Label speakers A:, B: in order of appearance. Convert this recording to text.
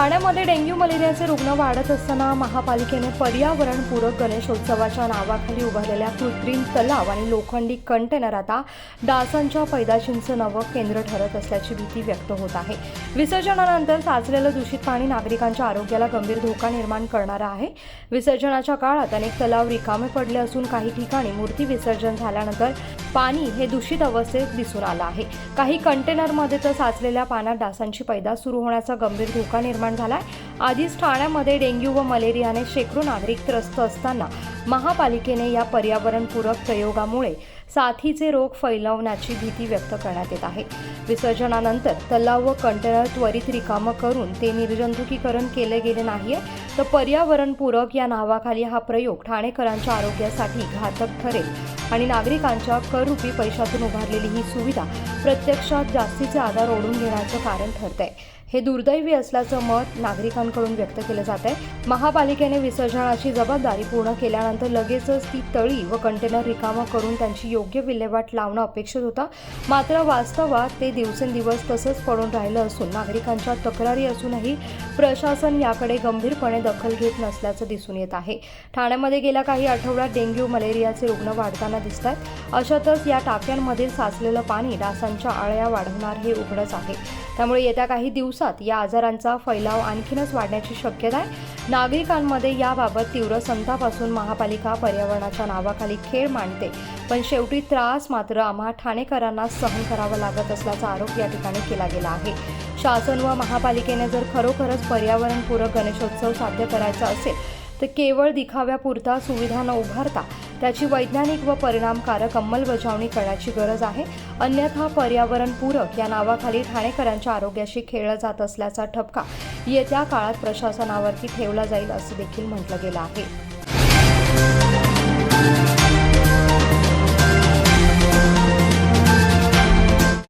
A: ठाण्यामध्ये डेंग्यू मलेरियाचे रुग्ण वाढत असताना महापालिकेने पर्यावरणपूरक गणेशोत्सवाच्या नावाखाली उभारलेल्या कृत्रिम तलाव आणि लोखंडी कंटेनर आता डासांच्या पैदाशींचं नवं केंद्र ठरत असल्याची भीती व्यक्त होत आहे. विसर्जनानंतर साचलेलं दूषित पाणी नागरिकांच्या आरोग्याला गंभीर धोका निर्माण करणारं आहे. विसर्जनाच्या काळात अनेक तलाव रिकामे पडले असून काही ठिकाणी मूर्ती विसर्जन झाल्यानंतर पाणी हे दूषित अवस्थेत दिसून आलं आहे. काही कंटेनरमध्ये तर साचलेल्या पाण्यात डासांची पैदास सुरू होण्याचा गंभीर धोका निर्माण झाला आहे आधीच ठाण्यामध्ये डेंग्यू व मलेरियाने शेकडो नागरिक त्रस्त असताना महापालिकेने या पर्यावरणपूरक प्रयोगामुळे साथीचे रोग फैलावण्याची भीती व्यक्त करण्यात येत आहे. विसर्जनानंतर तलाव व कंटेनर त्वरित रिकामं करून ते निर्जंतुकीकरण केले गेले नाहीये. तर पर्यावरणपूरक या नावाखाली हा प्रयोग ठाणेकरांच्या आरोग्यासाठी घातक ठरेल आणि नागरिकांच्या कररूपी पैशातून उभारलेली ही सुविधा प्रत्यक्षात जास्तीचे आधार ओढून घेण्याचं कारण ठरतंय. हे दुर्दैवी असल्याचं मत नागरिकांकडून व्यक्त केलं जात आहे महापालिकेने विसर्जनाची जबाबदारी पूर्ण केल्यानंतर लगेचच ती तळी व कंटेनर रिकामं करून त्यांची योग्य विल्हेवाट लावणं अपेक्षित होता. मात्र वास्तवात ते दिवसेंदिवस तसंच पडून राहिलं असून नागरिकांच्या तक्रारी असूनही प्रशासन याकडे गंभीरपणे दखल घेत नसल्याचं दिसून येत आहे. ठाण्यामध्ये गेल्या काही आठवड्यात डेंग्यू मलेरियाचे रुग्ण वाढताना दिसत आहेत अशातच या टाक्यांमधील साचलेलं पाणी डासांच्या आळ्या वाढवणार हे उघडच आहे. त्यामुळे येत्या काही दिवसात या आजारांचा फैलाव आणखीनच वाढण्याची शक्यता आहे. नागरिकांमध्ये याबाबत तीव्र संताप असून महापालिका पर्यावरणाच्या नावाखाली खेळ मांडते. पण शेवटी त्रास मात्र आम्हा ठाणेकरांना सहन करावा लागत असल्याचा आरोप या ठिकाणी केला गेला आहे. शासन व महापालिकेने जर खरोखरच पर्यावरणपूरक गणेशोत्सव साध्य करायचा असेल तर केवळ दिखाव्यापुरता सुविधा न उभारता त्याची वैज्ञानिक व परिणामकारक अंमलबजावणी करण्याची गरज आहे. अन्यथा पर्यावरणपूरक या नावाखाली ठाणेकरांच्या आरोग्याशी खेळला जात असल्याचा ठपका येत्या काळात प्रशासनावरती ठेवला जाईल असं देखील म्हटलं गेलं आहे.